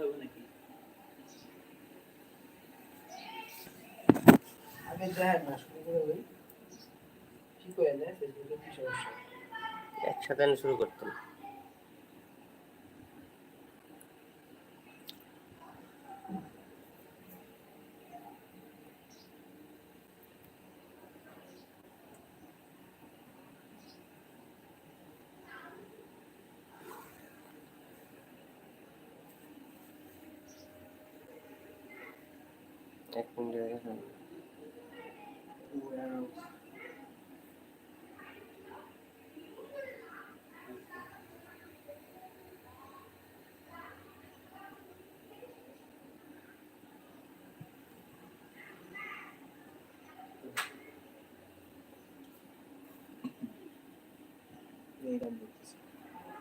হবে নাকি আগে না শুরু করে যায় কি সমস্যা একসাথে শুরু করতাম। এক মিনিট হয়ে।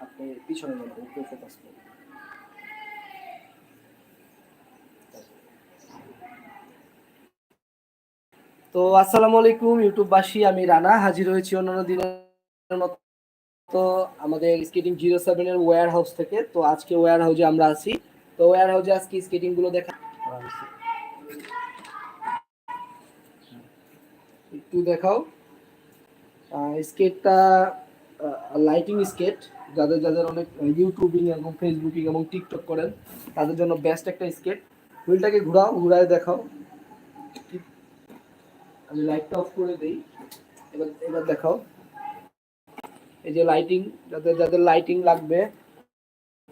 আপনি পিছনে যান উপরে ফোকাস করুন। তো আসসালামু আলাইকুম, ইউটিউববাসী, আমি রানা, হাজির হয়েছি অন্যান্য দিনের মতো আমাদের স্কেটিং জিরো সেভেনের ওয়্যার হাউস থেকে। তো আজকে ওয়্যার হাউসে আমরা আছি। তো ওয়্যার হাউসে আজকে স্কেটিংগুলো দেখা একটু দেখাও। স্কেটটা লাইটিং স্কেট যাদের যাদের অনেক ইউটিউবিং এবং ফেসবুকিং এবং টিকটক করেন, তাদের জন্য বেস্ট একটা স্কেট হুইলটাকে ঘুরাও, ঘুরায় দেখাও। আমি লাইটটা অফ করে দিই। এবার এবার দেখাও। এই যে লাইটিং যাদের যাদের লাইটিং লাগবে,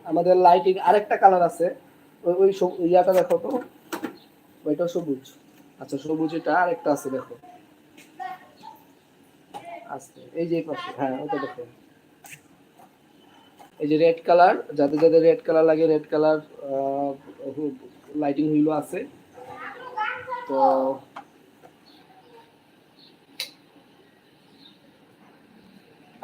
আমাদের লাইটিং আরেকটা কালার আছে। ওই ওই ইয়াটা দেখো তো। ওইটা সবুজ। আচ্ছা সবুজ এটা আরেকটা আছে, দেখো। আস্তে এই যে পাশে হ্যাঁ ওটা দেখো। এই যে রেড কালার যাদের যাদের রেড কালার লাগে রেড কালার লাইটিং হুইলও আছে। তো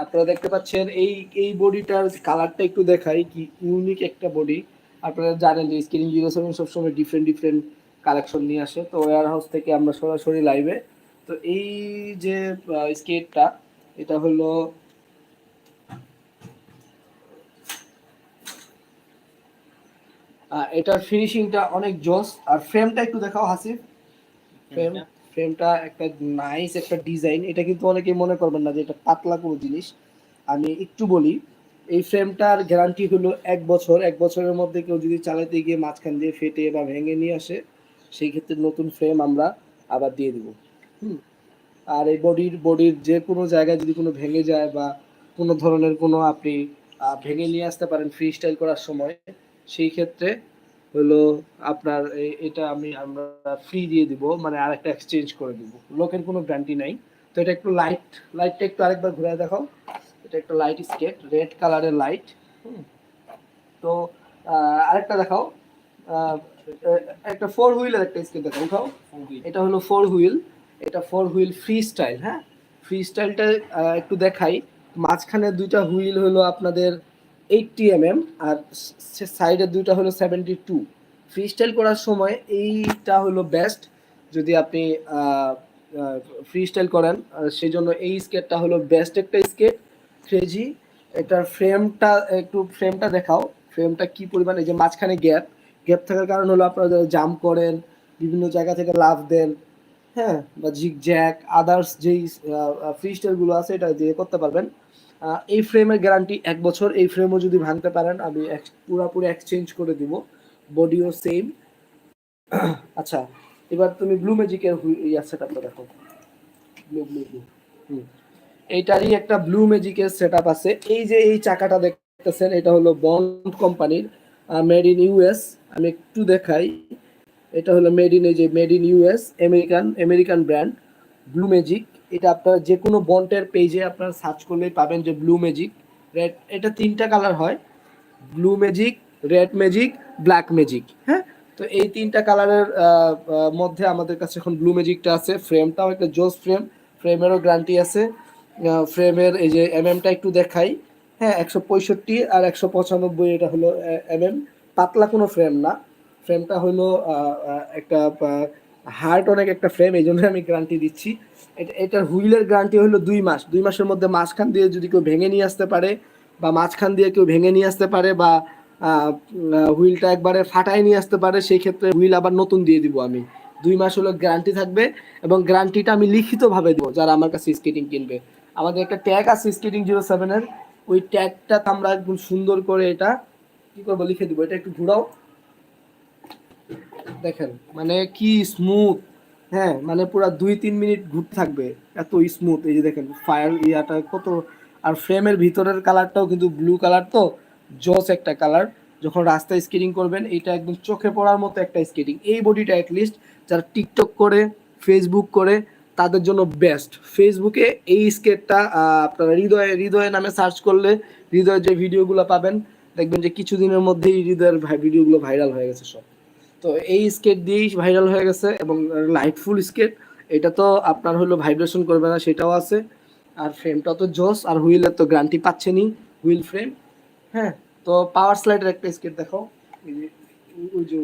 আপনারা দেখতে পাচ্ছেন এই এই বডিটার কালারটা একটু দেখাই কি ইউনিক একটা বডি আপনারা জানেন যে স্ক্রিন জিরো সেভেন সবসময় ডিফারেন্ট ডিফারেন্ট কালেকশন নিয়ে আসে। তো ওয়ার হাউস থেকে আমরা সরাসরি লাইভে তো এই যে স্কেটটা এটা হলো এটার ফিনিশিংটা অনেক জোস। আর ফ্রেমটা একটু দেখাও, হাসিফ। ফ্রেম ফ্রেমটা একটা নাইস একটা ডিজাইন এটা কিন্তু অনেকে মনে করবেন না যে এটা পাতলা কোনো জিনিস। আমি একটু বলি, এই ফ্রেমটার গ্যারান্টি হলো এক বছর, এক বছরের মধ্যে কেউ যদি চালাতে গিয়ে মাঝখান দিয়ে ফেটে বা ভেঙে নিয়ে আসে, সেই ক্ষেত্রে নতুন ফ্রেম আমরা আবার দিয়ে দিব। হুম? আর এই বডির বডির যে কোনো জায়গায় যদি কোনো ভেঙে যায় বা কোনো ধরনের কোনো আপনি ভেঙে নিয়ে আসতে পারেন ফ্রি স্টাইল করার সময়, সেই ক্ষেত্রে হলো আপনার এটা আমি আমরা ফ্রি দিয়ে দিব মানে আরেকটা এক্সচেঞ্জ করে দিব। লোকের কোনো গ্যারান্টি নাই। তো এটা একটু লাইট লাইটটা একটু আরেকবার ঘুরে দেখাও। এটা একটা লাইট স্কেট রেড কালারের লাইট তো আরেকটা দেখাও। একটা ফোর হুইলের একটা স্কেট দেখাও উঠাও। এটা হলো ফোর হুইল এটা ফোর হুইল ফ্রি স্টাইল হ্যাঁ ফ্রি স্টাইলটা একটু দেখাই। মাঝখানে দুইটা হুইল হলো আপনাদের এইটটি এম এম আর সাইডের দুইটা হলো সেভেন্টি টু ফ্রি স্টাইল করার সময় এইটা হলো বেস্ট যদি আপনি ফ্রি স্টাইল করেন। সেই জন্য এই স্কেটটা হলো বেস্ট একটা স্কেট ক্রেজি এটার ফ্রেমটা একটু ফ্রেমটা দেখাও। ফ্রেমটা কি পরিমাণ, এই যে মাঝখানে গ্যাপ গ্যাপ থাকার কারণ হলো আপনারা জাম্প করেন, বিভিন্ন জায়গা থেকে লাভ দেন হ্যাঁ বা জিগ জ্যাক আদার্স যেই ফ্রি স্টাইলগুলো আছে, এটা দিয়ে করতে পারবেন। এই ফ্রেমের গ্যারান্টি এক বছর, এই ফ্রেমও যদি ভাঙতে পারেন, আমি পুরাপুরি এক্সচেঞ্জ করে দিব। বডিও সেম আচ্ছা এবার তুমি ব্লু ম্যাজিকের ইয়া সেটআপটা দেখো। Blue blue blue hmm. এইটারই একটা ব্লু ম্যাজিকের সেটআপ আছে। এই যে এই চাকাটা দেখতেছেন, এটা হলো বন্ড কোম্পানির মেড ইন ইউএস আমি একটু দেখাই। এটা হলো মেড ইন এই যে made in US American American brand blue magic এটা আপনার যে কোনো বন্টের পেজে আপনার সার্চ করলেই পাবেন যে ব্লু ম্যাজিক রেড এটা তিনটা কালার হয়। Blue magic red magic black magic হ্যাঁ? তো এই তিনটা কালারের মধ্যে আমাদের কাছে এখন ব্লু ম্যাজিকটা আছে। ফ্রেমটাও একটা জোস ফ্রেম ফ্রেমেরও গ্যারান্টি আছে। ফ্রেমের এই যে এম এমটা একটু দেখাই। হ্যাঁ একশো পঁয়ষট্টি আর একশো পঁচানব্বই এটা হলো এম এম পাতলা কোনো ফ্রেম না। ফ্রেমটা হলো একটা হার্ট অনেক একটা ফ্রেম এই জন্য আমি গ্যারান্টি দিচ্ছি। এটা, এটার হুইলের গ্যারান্টি হলো দুই মাস। দুই মাসের মধ্যে মাঝখান দিয়ে যদি কেউ ভেঙে নিয়ে আসতে পারে, বা মাঝখান দিয়ে কেউ ভেঙে নিয়ে আসতে পারে, বা হুইলটা একবারে ফাটায় নিয়ে আসতে পারে, সেই ক্ষেত্রে হুইল আবার নতুন দিয়ে দিব আমি। দুই মাস হলো গ্যারান্টি থাকবে এবং গ্যারান্টিটা আমি লিখিতভাবে দেবো যারা আমার কাছে স্কেটিং কিনবে। আমাদের একটা ট্যাগ আছে স্কেটিং জিরো সেভেনের ওই ট্যাগটা আমরা একদম সুন্দর করে এটা, কী করব, লিখে দিব। এটা একটু ঘুরাও। দেখেন মানে কি স্মুথ হ্যাঁ মানে পুরো দুই তিন মিনিট ঘুরতে থাকবে, এত স্মুথ এই যে দেখেন ফায়ার ইয়াটা কত, আর ফ্রেমের ভিতরের কালারটাও কিন্তু ব্লু কালার তো জস একটা কালার যখন রাস্তায় স্কেটিং করবেন, এটা একদম চোখে পড়ার মতো একটা স্কেটিং এই বডিটা অ্যাটলিস্ট যারা টিকটক করে ফেসবুক করে, তাদের জন্য বেস্ট ফেসবুকে এই স্কেটটা আপনারা হৃদয় হৃদয় নামে সার্চ করলে হৃদয়ের যে ভিডিওগুলো পাবেন, দেখবেন যে কিছুদিনের মধ্যেই হৃদয়ের ভিডিওগুলো ভাইরাল হয়ে গেছে সব। তো এই স্কেট দিয়েই ভাইরাল হয়ে গেছে এবং লাইটফুল স্কেট এটা তো আপনার হলো ভাইব্রেশন করবে না, সেটাও আছে। আর ফ্রেমটা তো জোস, আর হুইলের তো গ্যারান্টি পাচ্ছেনই হুইল ফ্রেম হ্যাঁ তো পাওয়ার স্লাইডের একটা স্কেট দেখো ওই যে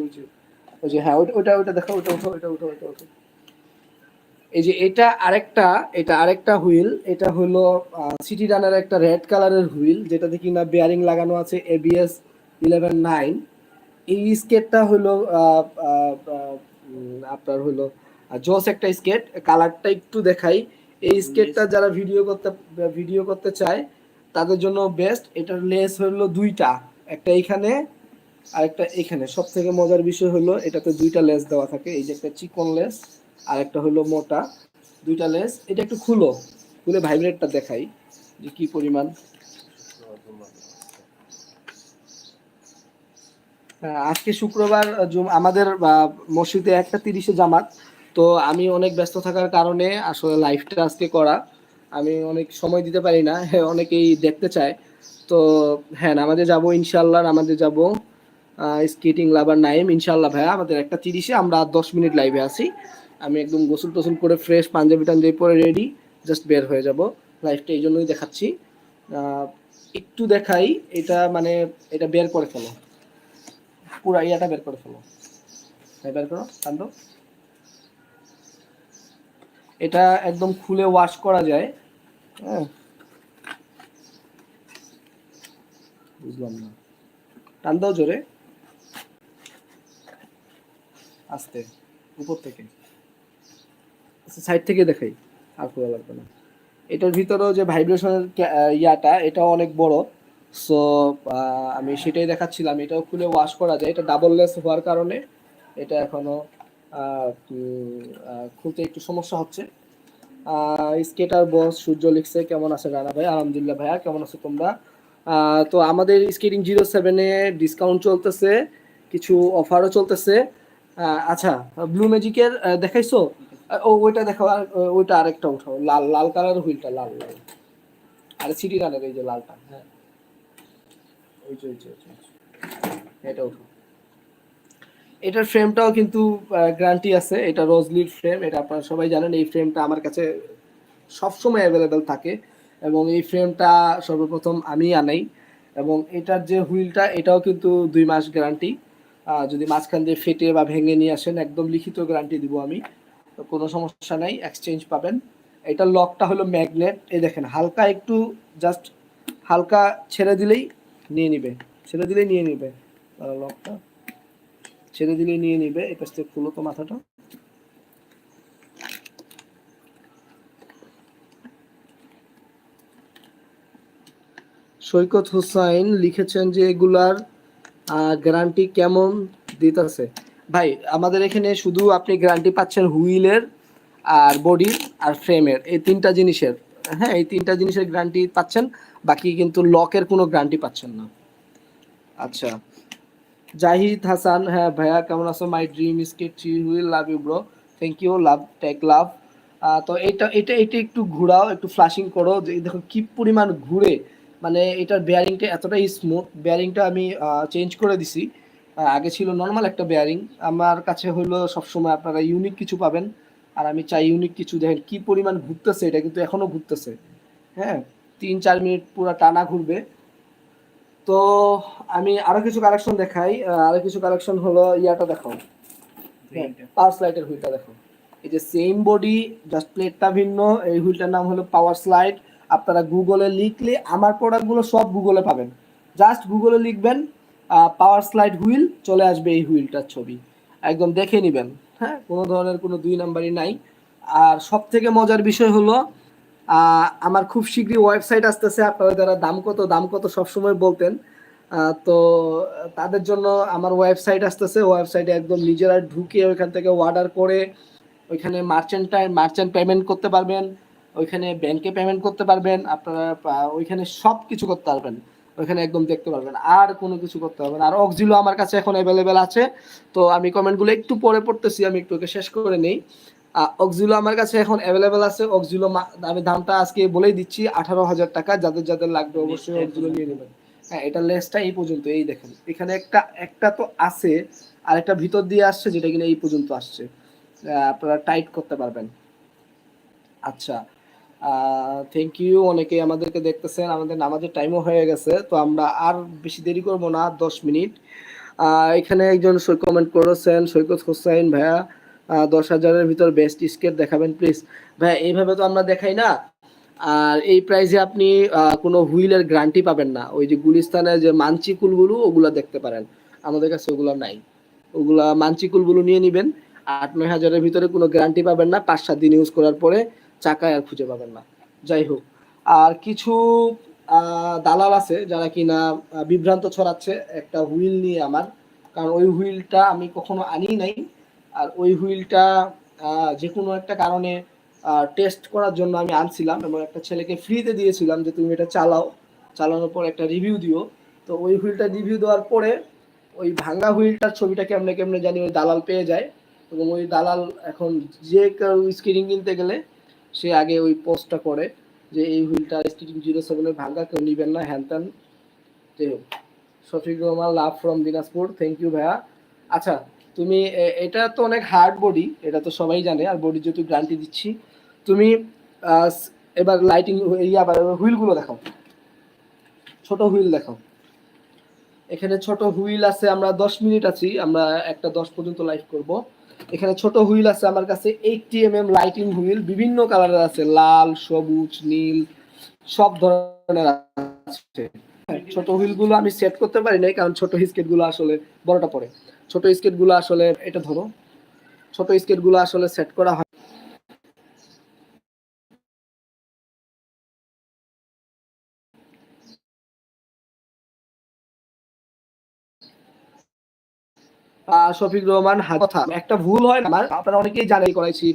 ওই যে হ্যাঁ ওইটা ওইটা ওইটা দেখো ওইটা ওঠো ওইটা ওঠো ওইটা ওঠো এই যে এটা আরেকটা এটা আরেকটা হুইল এটা হলো সিটি রানার একটা রেড কালারের হুইল যেটাতে কিনা বেয়ারিং লাগানো আছে এবিএস ইলেভেন নাইন এই স্কেটটা হলো আপনার হলো জস একটা স্কেট কালারটা একটু দেখাই। এই স্কেটটা যারা ভিডিও করতে ভিডিও করতে চায় তাদের জন্য বেস্ট। এটার লেস হলো দুইটা একটা এইখানে আর একটা এখানে। সব থেকে মজার বিষয় হলো এটাতে দুইটা লেস দেওয়া থাকে। এই যে একটা চিকন লেস আর একটা হলো মোটা। দুইটা লেস এটা একটু খুলো খুলে ভাইব্রেটটা দেখাই যে কি পরিমাণ। আজকে শুক্রবার আমাদের মসজিদে একটা তিরিশে জামাত। তো আমি অনেক ব্যস্ত থাকার কারণে আসলে লাইভটা আজকে করা। আমি অনেক সময় দিতে পারি না হ্যাঁ অনেকেই দেখতে চায়। তো হ্যাঁ আমাদের যাব ইনশাল্লাহ আমাদের যাব স্কেটিং লাভার নাইম ইনশাল্লাহ ভাইয়া। আমাদের একটা তিরিশে, আমরা দশ মিনিট লাইভে আছি। আমি একদম গোসল টোসল করে ফ্রেশ পাঞ্জাবি টাঞ্জাবি পরে রেডি জাস্ট বের হয়ে যাব। লাইভটা এই জন্যই দেখাচ্ছি। একটু দেখাই, এটা মানে এটা বের করে ফেলো। পুরা ইয়াটা বের করে ফেলো। বের করো কান্দ এটা একদম খুলে ওয়াশ করা যায়। হ্যাঁ। বুঝলাম না। টান দাও জোরে। আস্তে, উপর থেকে। সাইড থেকে দেখাই। আর খোলা লাগবে না। এটার ভিতরেও যে ভাইব্রেশনের ইয়াটা এটা অনেক বড়। সো আমি সেটাই দেখাচ্ছিলাম। এটাও খুলে ওয়াশ করা যায়। এটা ডাবল লেস হওয়ার কারণে এটা এখনও খুলতে একটু সমস্যা হচ্ছে। স্কেটার বস সূর্য লিখছে, কেমন আছে রানা ভাই? আলহামদুলিল্লাহ ভাইয়া, কেমন আছো তোমরা? তো আমাদের স্কেটিং জিরো সেভেনে ডিসকাউন্ট চলতেছে, কিছু অফারও চলতেছে। আচ্ছা ব্লু ম্যাজিকের দেখাইছো? ও, ওইটা দেখো আর, ওইটা আরেকটা উঠাও। লাল লাল কালার হুইলটা, লাল লাল। আর সিটি রানের এই যে লালটা হ্যাঁ ওই যে ওই যে, ওই যে, ওই যে। এটা এটার ফ্রেমটাও কিন্তু গ্যারান্টি আছে। এটা রোজলির ফ্রেম এটা আপনারা সবাই জানেন। এই ফ্রেমটা আমার কাছে সবসময় অ্যাভেলেবেল থাকে এবং এই ফ্রেমটা সর্বপ্রথম আমি আনাই এবং এটার যে হুইলটা, এটাও কিন্তু দুই মাস গ্যারান্টি যদি মাঝখান দিয়ে ফেটে বা ভেঙে নিয়ে আসেন, একদম লিখিত গ্যারান্টি দিব আমি। তো কোনো সমস্যা নাই এক্সচেঞ্জ পাবেন। এটার লকটা হলো ম্যাগনেট এই দেখেন, হালকা একটু জাস্ট হালকা ছেড়ে দিলেই নিয়ে নিবে। ছেড়ে দিলেই নিয়ে নিবে। লকটা ছেড়ে দিলেই নিয়ে নিবে। এই পাশ থেকে খুলো তো মাথাটা। সৈকত হুসাইন লিখেছেন যে এগুলার গ্যারান্টি কেমন দিতেছে? ভাই, আমাদের এখানে শুধু আপনি গ্যারান্টি পাচ্ছেন হুইলের আর বডির আর ফ্রেমের এই তিনটা জিনিসের। হ্যাঁ এই তিনটা জিনিসের গ্যারান্টি পাচ্ছেন, বাকি কিন্তু লকের কোনো গ্যারান্টি পাচ্ছেন না। আচ্ছা। জাহিদ হাসান হ্যাঁ ভাইয়া, কেমন আছো? My dream skate three wheel love you bro thank you love take love তো এটা এটা এটা একটু ঘোরাও, একটু ফ্লাশিং করো যে, দেখো কি পরিমাণ ঘুরে মানে এটার বেয়ারিংটা এতটাই স্মুথ বেয়ারিংটা আমি চেঞ্জ করে দিছি। আগে ছিল নর্মাল একটা বেয়ারিং আমার কাছে হলো সবসময় আপনারা ইউনিক কিছু পাবেন। আর আমি চাই ইউনিক কিছু দেখেন কি পরিমাণ ঘুরতেছে এটা কিন্তু এখনও ঘুরতেছে। হ্যাঁ তিন চার মিনিট পুরো টানা ঘুরবে। তো আমি আরও কিছু কালেকশন দেখাই আরও কিছু কালেকশন হলো ইয়াটা দেখো পাওয়ার স্লাইডের হুইলটা দেখো এই যে সেম বডি জাস্ট প্লেটটা ভিন্ন এই হুইলটার নাম হলো পাওয়ার স্লাইড আপনারা গুগলে লিখলে আমার প্রোডাক্টগুলো সব গুগলে পাবেন। জাস্ট গুগলে লিখবেন পাওয়ার স্লাইড হুইল চলে আসবে এই হুইলটার ছবি। একদম দেখে নেবেন। হ্যাঁ কোনো ধরনের কোনো দুই নাম্বারই নাই। আর সব থেকে মজার বিষয় হলো আমার খুব শীঘ্রই ওয়েবসাইট আসতেছে, আপনারা যারা দাম কত দাম কত সবসময় বলতেন। তো তাদের জন্য আমার ওয়েবসাইট আসতেছে ওয়েবসাইটে একদম নিজেরা ঢুকে ওইখান থেকে অর্ডার করে, ওইখানে মার্চেন্ট মার্চেন্ট পেমেন্ট করতে পারবেন, ওইখানে ব্যাংকে পেমেন্ট করতে পারবেন, আপনারা ওইখানে সব কিছু করতে পারবেন। ওইখানে একদম দেখতে পারবেন। আর কোনো কিছু করতে পারবেন আর অক্সিলো আমার কাছে এখন অ্যাভেলেবেল আছে। তো আমি কমেন্টগুলো একটু পরে পড়তেছি আমি একটু ওকে শেষ করে নেই। অক্সিলো আমার কাছে এখন অ্যাভেলেবেল আছে। অক্সিলো আমি দামটা আজকে বলেই দিচ্ছি আঠারো হাজার টাকা। যাদের যাদের লাগবে অবশ্যই অক্সিলো নিয়ে নেবেন। হ্যাঁ এটা লেসটা এই পর্যন্ত। এই দেখেন এখানে একটা একটা তো আছে আর একটা ভিতর দিয়ে আসছে যেটা কিনা এই পর্যন্ত আসছে। আপনারা টাইট করতে পারবেন। আচ্ছা থ্যাংক ইউ অনেকে আমাদেরকে দেখতেছেন, আমাদের নামাজের টাইমও হয়ে গেছে, তো আমরা আর বেশি দেরি করব না, দশ মিনিট। এখানে একজন কমেন্ট করেছেন, সৈকত হোসাইন ভাইয়া দশ হাজারের ভিতর বেস্ট স্কেট দেখাবেন প্লিজ ভাইয়া, এইভাবে তো আমরা দেখাই না। আর এই প্রাইসে আপনি কোনো হুইলের গ্যারান্টি পাবেন না। ওই যে গুলিস্তানের যে মানচিকুলগুলো, ওগুলা দেখতে পারেন। আমাদের কাছে ওগুলা নাই। ওগুলা মানচিকুলগুলো নিয়ে নেবেন। আট, নয় হাজারের ভিতরে কোনো গ্যারান্টি পাবেন না। পাঁচ, সাত দিন ইউজ করার পরে চাকায় আর খুঁজে পাবেন না। যাই হোক, আর কিছু দালাল আছে যারা কিনা বিভ্রান্ত ছড়াচ্ছে একটা হুইল নিয়ে আমার। কারণ ওই হুইলটা আমি কখনো আনি নাই। আর ওই হুইলটা যে কোনো একটা কারণে টেস্ট করার জন্য আমি আনছিলাম এবং একটা ছেলেকে ফ্রিতে দিয়েছিলাম যে তুমি এটা চালাও। চালানোর পর একটা রিভিউ দিও। তো ওই হুইলটা রিভিউ দেওয়ার পরে ওই ভাঙ্গা হুইলটার ছবিটা কেমনে কেমনে জানি ওই দালাল পেয়ে যায়। এবং ওই দালাল এখন যে কেউ স্ক্রিনিং কিনতে গেলে সে আগে ওই পোস্টটা করে যে এই হুইলটা স্ক্রিনিং জিরো সেভেনের ভাঙ্গা, কেউ নিবেন না, হ্যান ত্যান। Shafiq Rahman love from Dinajpur thank you ভাইয়া। আচ্ছা তুমি এটা তো অনেক হার্ড বডি এটা তো সবাই জানে, আর বডি যেহেতু গ্যারান্টি দিচ্ছি। তুমি এবার লাইটিং আবার হুইলগুলো দেখাও। ছোট হুইল দেখাও। এখানে ছোট হুইল আছে, আমরা দশ মিনিট আছি, আমরা একটা দশ পর্যন্ত লাইভ করব। এখানে ছোট হুইল আছে আমার কাছে eighty M M lighting wheel, বিভিন্ন কালারের আছে, লাল, সবুজ, নীল, সব ধরনের আছে। ছোট হুইলগুলো আমি সেট করতে পারি নাই, কারণ ছোট স্কেটগুলো আসলে বড়টা পরে। ছোট স্কেটগুলো আসলে, এটা ধরো, ছোট স্কেটগুলো আসলে সেট করা হয় শফিক রহমান কথা। একটা ভুল হয় না আপনারা অনেকেই জানাই করাইছি।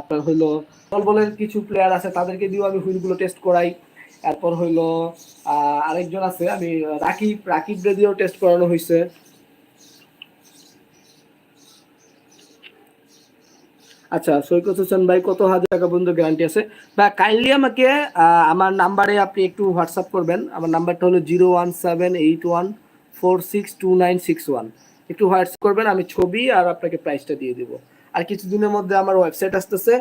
আপনার হইল বলের কিছু প্লেয়ার আছে, তাদেরকে দিয়েও আমি হুইলগুলো টেস্ট করাই। তারপর হইল আরেকজন আছে, আমি রাকিব রাকিব রে দিয়েও টেস্ট করানো হয়েছে আচ্ছা সৈকত হোসেন ভাই, কত হাজার টাকা পর্যন্ত গ্যারান্টি আছে? বা কাইন্ডলি আমাকে আমার নাম্বারে আপনি একটু হোয়াটসঅ্যাপ করবেন। আমার নাম্বারটা হলো zero one seven eight one four six two nine six one একটু হোয়াটসঅ্যাপ করবেন, আমি ছবি আর আপনাকে প্রাইসটা দিয়ে দিব। আর কিছুদিনের মধ্যে আমার ওয়েবসাইট আসতেছে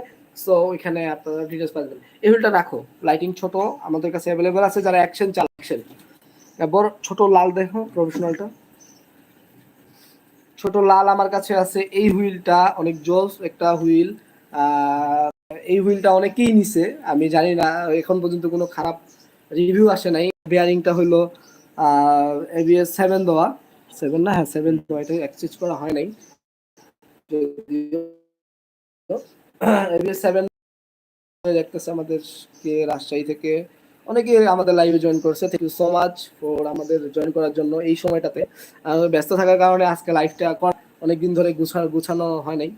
সো ওইখানে আপনারা ডিটেলস পাবেন। এই হুইলটা রাখো লাইটিং ছোট, আমাদের কাছে অ্যাভেলেবেল আছে, যারা অ্যাকশন চাল অ্যাকশন বড় ছোট লাল দেখো প্রফেশনালটা ছোট লাল আমার কাছে আছে, এই হুইলটা অনেক জোস একটা হুইল। এই হুইলটা অনেকেই নিছে, আমি জানি না, এখন পর্যন্ত কোনো খারাপ রিভিউ আসে নাই। বেয়ারিংটা হলো এবিএস সেভেন দেওয়া। সেভেন না হ্যাঁ সেভেন দেওয়া, এটা এক্সচেঞ্জ করা হয় নাই। এবিএস সেভেন দেখতেছে আমাদের কে রাজশাহী থেকে। অনেকে আমাদের লাইভে জয়েন করছে। Thank you so much for আমাদের জয়েন করার জন্য এই সময়টাতে। ব্যস্ত থাকার কারণে আজকে লাইভটা অনেকদিন ধরে গুছানো গুছানো হয় নাই।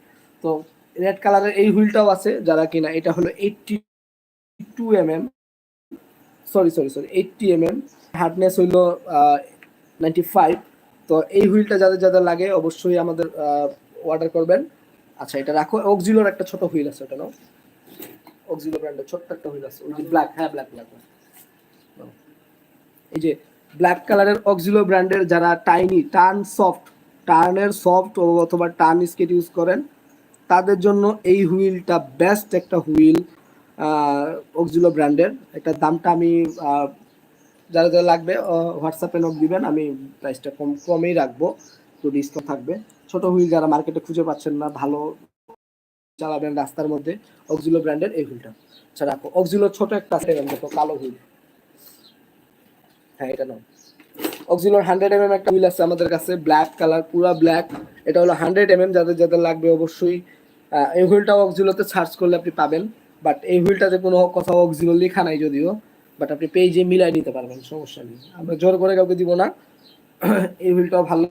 তো রেড কালারের এই হুইলটাও আছে যারা কিনা, এটা হলো eighty two M M sorry sorry sorry eighty M M hardness হইল নাইনটি ফাইভ তো এই হুইলটা যাদের যাদের লাগে অবশ্যই আমাদের অর্ডার করবেন। আচ্ছা এটা রাখো। অক্সিলোর একটা ছোট হুইল আছে ওটা, নাও। অক্সিলো ব্র্যান্ডের ছোট্ট একটা হুইল আছে। ওই যে ব্ল্যাক হ্যাঁ ব্ল্যাক ব্ল্যাক এই যে ব্ল্যাক কালারের অক্সিলো ব্র্যান্ডের যারা টাইনি টার্ন সফট টার্নের সফট অথবা টার্ন স্কেট ইউজ করেন, তাদের জন্য এই হুইলটা বেস্ট একটা হুইল অক্সিলো ব্র্যান্ডের একটা দামটা আমি যারা যারা লাগবে হোয়াটসঅ্যাপে নোট দিবেন, আমি প্রাইসটা কম, কমেই রাখব তো ডিসকাউন্ট থাকবে। ছোট হুইল যারা মার্কেটে খুঁজে পাচ্ছেন না, ভালো চালাবেন রাস্তার মধ্যে অক্সিলো ব্র্যান্ডের এই হুইলটা। আচ্ছা রাখো। অক্সিলো ছোট একটা আছে কালো হুইল। হ্যাঁ এটা নাও। অক্সিলোর হান্ড্রেড এম একটা হুইল আছে আমাদের কাছে ব্ল্যাক কালার পুরা ব্ল্যাক এটা হলো হান্ড্রেড এম যাদের যাদের লাগবে অবশ্যই। এই হুইলটাও অক্সিলোতে সার্চ করলে আপনি পাবেন। বাট এই হুইলটাতে কোনো কোথাও অক্সিলো লেখা নাই যদিও। বাট আপনি পেজে মিলাই নিতে পারবেন, সমস্যা নেই। আমরা জোর করে কাউকে দিব না। এই হুইলটাও ভালো।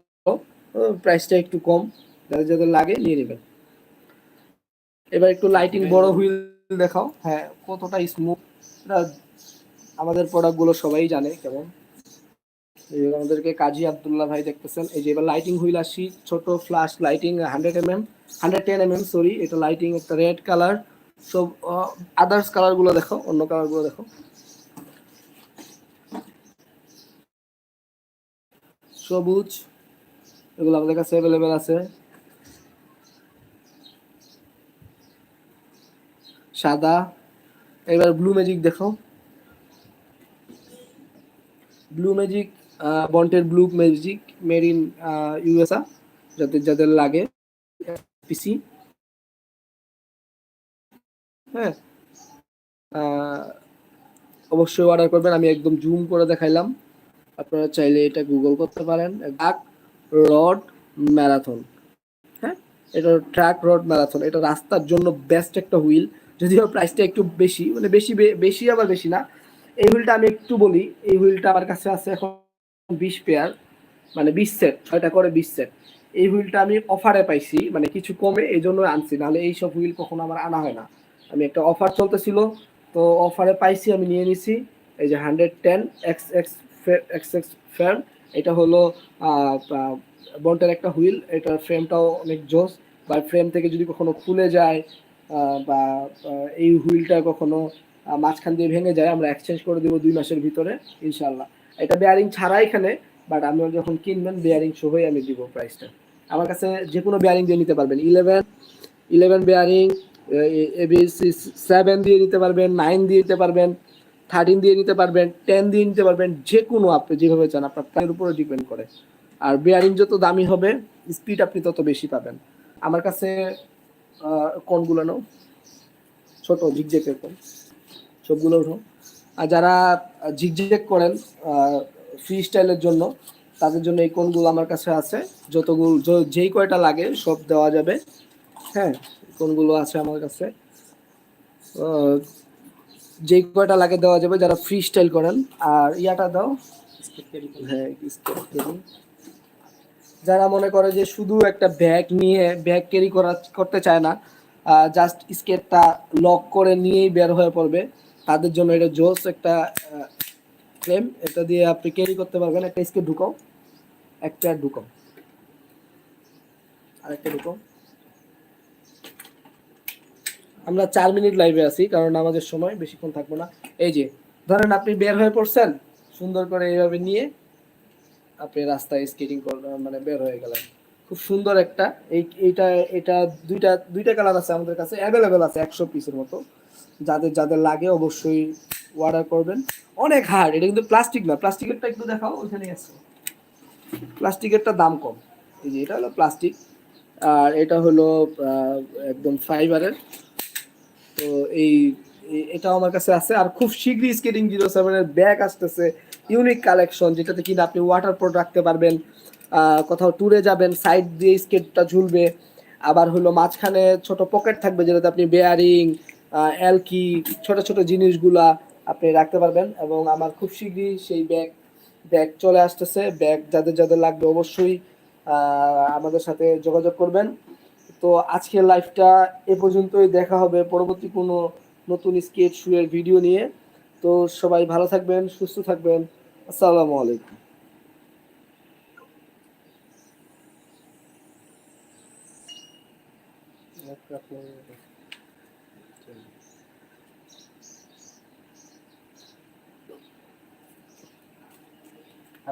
প্রাইসটা একটু কম। যাদের যাদের লাগে নিয়ে নেবেন। এবার একটু লাইটিং বড় হুইল দেখাও। হ্যাঁ কতটা স্মুথ আমাদের প্রোডাক্টগুলো সবাই জানে কেমন। আমাদেরকে কাজী আব্দুল্লাহ ভাই দেখতেছেন। এই যে এবার লাইটিং হুইল আসি, ছোট flash lighting hundred M M hundred ten M M sorry এটা লাইটিং একটা রেড কালার সব আদার্স কালারগুলো দেখো, অন্য কালারগুলো দেখো। সবুজ, এগুলো আমাদের কাছে অ্যাভেলেবেল আছে। সাদা, এবার ব্লু ম্যাজিক দেখো। Blue magic বন্টের blue magic made in USA যাদের যাদের লাগে পিসি হ্যাঁ। অবশ্যই অর্ডার করবেন, আমি একদম জুম করে দেখাইলাম। আপনারা চাইলে এটা গুগল করতে পারেন। ডাক রড ম্যারাথন হ্যাঁ এটা ট্র্যাক রড ম্যারাথন এটা রাস্তার জন্য বেস্ট একটা হুইল যদিও প্রাইসটা একটু বেশি মানে বেশি বেশি আবার বেশি না। এই হুইলটা আমি একটু বলি, এই হুইলটা আমার কাছে আছে এখন বিশ পেয়ার মানে বিশ সেট ছয়টা করে বিশ সেট এই হুইলটা আমি অফারে পাইছি মানে কিছু কমে এই জন্য আনছি, নাহলে এইসব হুইল কখনো আমার আনা হয় না। আমি একটা অফার চলতেছিল, তো অফারে পাইছি, আমি নিয়ে নিছি। এই যে hundred ten X X X X fan এটা হলো বন্টের একটা হুইল এটার ফ্রেমটাও অনেক জোস, বা ফ্রেম থেকে যদি কখনো খুলে যায় বা এই হুইলটা কখনো মাঝখান দিয়ে ভেঙে যায়, আমরা এক্সচেঞ্জ করে দেবো দুই মাসের ভিতরে ইনশাল্লাহ এটা বেয়ারিং ছাড়া এখানে বাট আপনি যখন কিনবেন বেয়ারিং সহই আমি দিব প্রাইসটা আমার কাছে যে কোনো বেয়ারিং দিয়ে নিতে পারবেন eleven eleven bearing ABC seven দিয়ে নিতে পারবেন নাইন দিয়ে নিতে পারবেন থার্টিন দিয়ে নিতে পারবেন টেন দিয়ে নিতে পারবেন যে কোনো আপনি যেভাবে চান, আপনার প্ল্যানের উপরে ডিপেন্ড করে। আর বেয়ারিং যত দামি হবে স্পিড আপনি তত বেশি পাবেন। আমার কাছে কোনগুলো নাও? ছোট ঝিকঝেকের কোন সবগুলো আর যারা ঝিকঝেক করেন ফ্রি স্টাইলের জন্য, তাদের জন্য এই কোনগুলো আমার কাছে আছে। যতগুলো যেই কয়টা লাগে সব দেওয়া যাবে। হ্যাঁ কোনগুলো আছে আমার কাছে? যেই কয়টা লাগে দেওয়া যাবে, যারা ফ্রি স্টাইল করেন। আর ইয়াটা দাও। হ্যাঁ যারা মনে করে যে শুধু একটা ব্যাগ নিয়ে ব্যাগ ক্যারি করা, করতে চায় না জাস্ট স্কেটটা লক করে নিয়েই বের হয়ে পড়বে। তাদের জন্য এটা জোস একটা ফ্রেম এটা দিয়ে আপনি ক্যারি করতে পারবেন। একটা স্কেট ঢুকাও। একটা ঢুকাও। আরেকটা ঢুকাও। আমরা চার মিনিট লাইভে আছি, কারণ আমাদের সময় বেশিক্ষণ থাকব না। এই যে, ধরেন আপনি বের হয়ে পড়ছেন, সুন্দর করে এইভাবে নিয়ে আপনি রাস্তায় স্কেটিং মানে বের হয়ে গেলেন। খুব সুন্দর একটা, এই, এইটা, এটা দুইটা দুইটা কালার আছে আমাদের কাছে। অ্যাভেলেবেল আছে একশো পিসের মতো। যাদের যাদের লাগে অবশ্যই অর্ডার করবেন। অনেক হার্ড এটা কিন্তু প্লাস্টিক না প্লাস্টিকেরটা একটু দেখাও ওইখানেই আছে। প্লাস্টিকেরটা দাম কম। এই যে এটা হলো প্লাস্টিক আর এটা হলো একদম ফাইবারের তো এই, এই- এটাও আমার কাছে আছে। আর খুব শীঘ্রই স্কেটিং জিরো সেভেনের ব্যাগ আসতেছে ইউনিক কালেকশন যেটাতে কিনা আপনি ওয়াটার প্রোড রাখতে পারবেন। কোথাও ট্যুরে যাবেন সাইড দিয়ে স্কেটটা ঝুলবে। আবার হলো মাঝখানে ছোট পকেট থাকবে, যেটাতে আপনি বেয়ারিং এলকি ছোট ছোট জিনিসগুলা আপনি রাখতে পারবেন এবং আমার খুব শীঘ্রই সেই ব্যাগ ব্যাগ চলে আসতেছে। ব্যাগ যাদের যাদের লাগবে অবশ্যই আমাদের সাথে যোগাযোগ করবেন। তো আজকের লাইভটা এ পর্যন্তই। দেখা হবে পরবর্তী কোনো নতুন স্কেট শুয়ের ভিডিও নিয়ে। তো সবাই ভালো থাকবেন, সুস্থ থাকবেন। আসসালামু আলাইকুম। আপনি